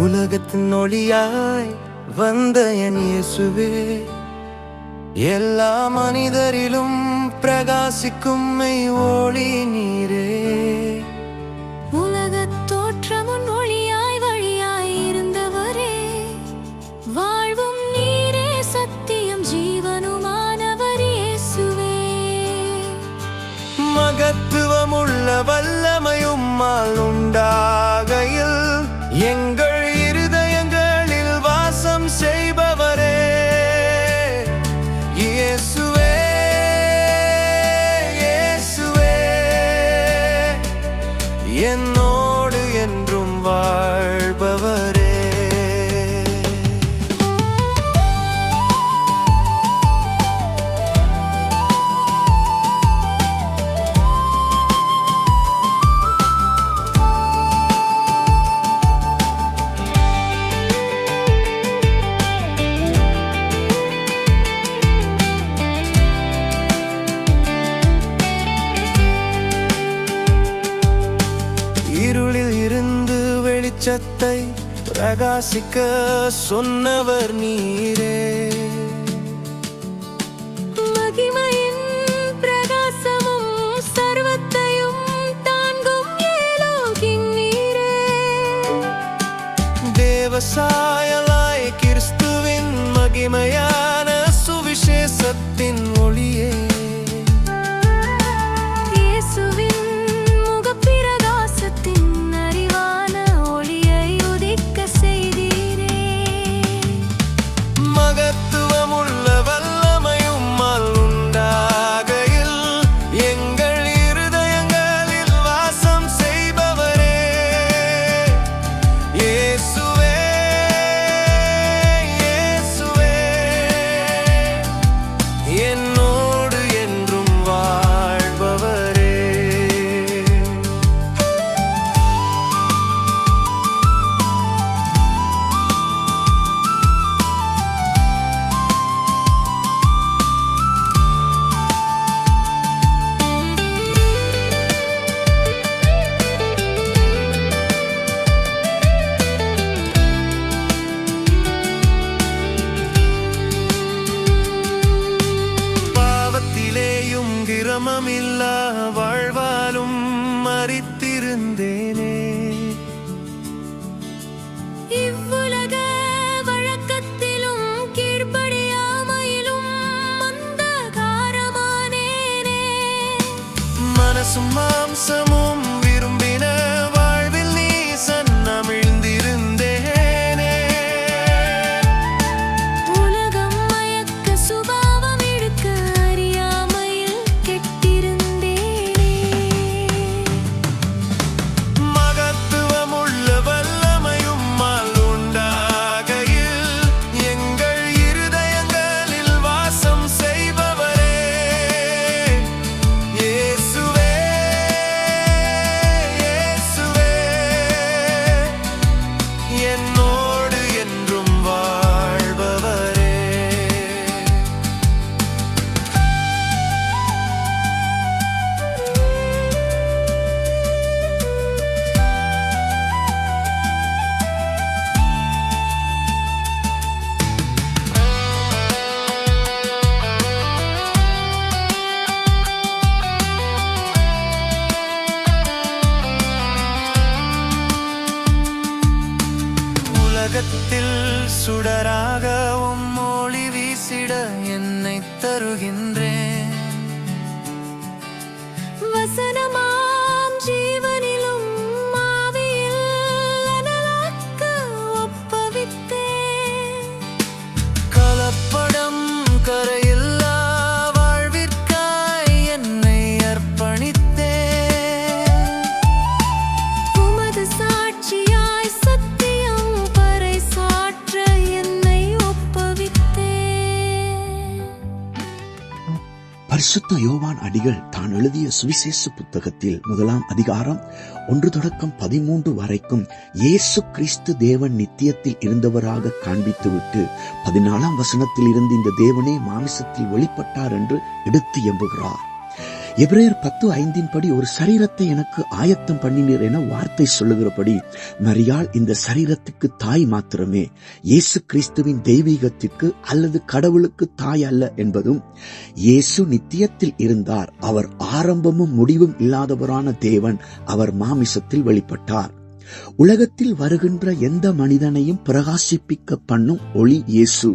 உலகத்தின் ஒளியாய் வந்த என் இயேசுவே. எல்லா மனிதரிலும் பிரகாசிக்கும் மெய் ஒளி நீரே. உலகத் தோற்றமுன் ஒளியாய் வழியாய் இருந்தவரே. வாழ்வும் நீரே சத்தியம் ஜீவனுமானவர் இயேசுவே. மகத்துவமுள்ள வல்லமையும் உண்டாகையில் எங்கள் yendo வெளிச்சத்தை பிரகாசிக்க சொன்னவர் நீரே. மகிமையின் பிரகாசமும் சர்வத்தையும் தாங்கும் ஏலோகின் நீரே. தேவசாயலாய் வாழ்வாலும் மறித்திருந்தேனே. இவ்வுலக வழக்கத்திலும் கீழ்ப்படியாமையிலும் மந்தகாரமானேனே. மனசும் மாம்சமும் சுடராக உம்மொழி வீசிட என்னை தருகின்றேன். பரிசுத்த யோவான் அடிகள் தான் எழுதிய சுவிசேஷ புத்தகத்தில் முதலாம் அதிகாரம் ஒன்று தொடக்கம் பதிமூன்று வரைக்கும் இயேசு கிறிஸ்து தேவன் நித்தியத்தில் இருந்தவராக காண்பித்துவிட்டு பதினாலாம் வசனத்தில் இருந்து இந்த தேவனே மாமிசத்தில் வெளிப்பட்டார் என்று எடுத்து எம்புகிறார். எபிரேயர் பத்து ஐந்தின் படி ஒரு சரீரத்தை எனக்கு ஆயத்தம் பண்ணினீர் என வார்த்தை சொல்லுகிறபடி மரியாள் இந்த சரீரத்துக்கு தாய் மாத்திரமே இயேசு கிறிஸ்துவின் தெய்வீகத்திற்கு அல்லது கடவுளுக்கு தாய் அல்ல என்பதும் இயேசு நித்தியத்தில் இருந்தார் அவர் ஆரம்பமும் முடிவும் இல்லாதவரான தேவன் அவர் மாமிசத்தில் வெளிப்பட்டார். உலகத்தில் வருகின்ற எந்த மனிதனையும் பிரகாசிப்பிக்க பண்ணும் ஒளி இயேசு.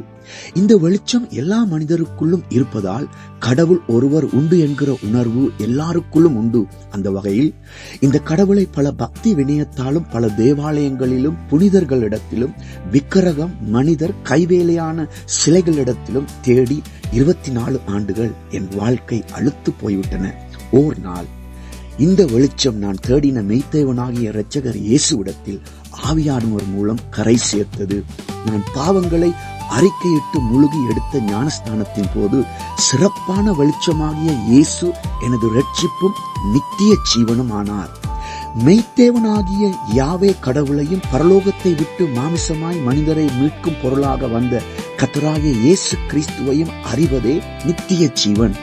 இந்த வெளிச்சம் எல்லா மனிதருக்குள்ளும் இருப்பதால் கடவுள் ஒருவர் உண்டு என்கிற உணர்வு எல்லாருக்குள்ளும் உண்டு. அந்த வகையில் இந்த கடவுளை பல பக்தி வினயத்தாலும் பல தேவாலயங்களிலும் புனிதர்களிடத்திலும் விக்கிரகம் மனிதர் கைவேலையான சிலைகளிடத்திலும் தேடி இருபத்தி நாலு ஆண்டுகள் என் வாழ்க்கை அழுத்து போய்விட்டன. ஓர் நாள். இந்த வெளிச்சம் நான் தேடின மெய்த்தேவனாகிய இரட்சகர் இயேசுவிடத்தில் ஆவியானவர் மூலம் கரை சேர்த்தது. நான் பாவங்களை அறிக்கையிட்டு முழுகி எடுத்த ஞானஸ்தானத்தின் போது சிறப்பான வெளிச்சமாகிய இயேசு எனது ரட்சிப்பும் நித்திய ஜீவனும் ஆனார் மெய்த்தேவனாகிய யாவே கடவுளையும் பரலோகத்தை விட்டு மாமிசமாய் மனிதரை மீட்கும் பொருளாக வந்த கத்தராகிய இயேசு கிறிஸ்துவையும் அறிவதே நித்திய ஜீவன்.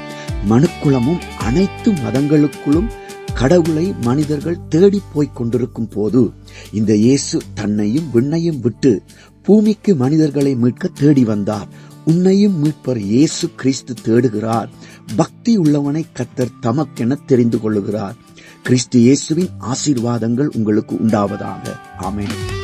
மனுக்குலமும் அனைத்து மதங்களுக்குள்ளும் கடவுளை மனிதர்கள் தேடி போய்க் கொண்டிருக்கும் போது இந்த இயேசு தன்னையும் விண்ணையும் விட்டு பூமிக்கு மனிதர்களை மீட்க தேடி வந்தார். உன்னையும் மீட்பர் இயேசு கிறிஸ்து தேடுகிறார். பக்தி உள்ளவனை கத்தர் தமக்கென தெரிந்து கொள்ளுகிறார். கிறிஸ்து இயேசுவின் ஆசீர்வாதங்கள் உங்களுக்கு உண்டாவதாக. ஆமேன்.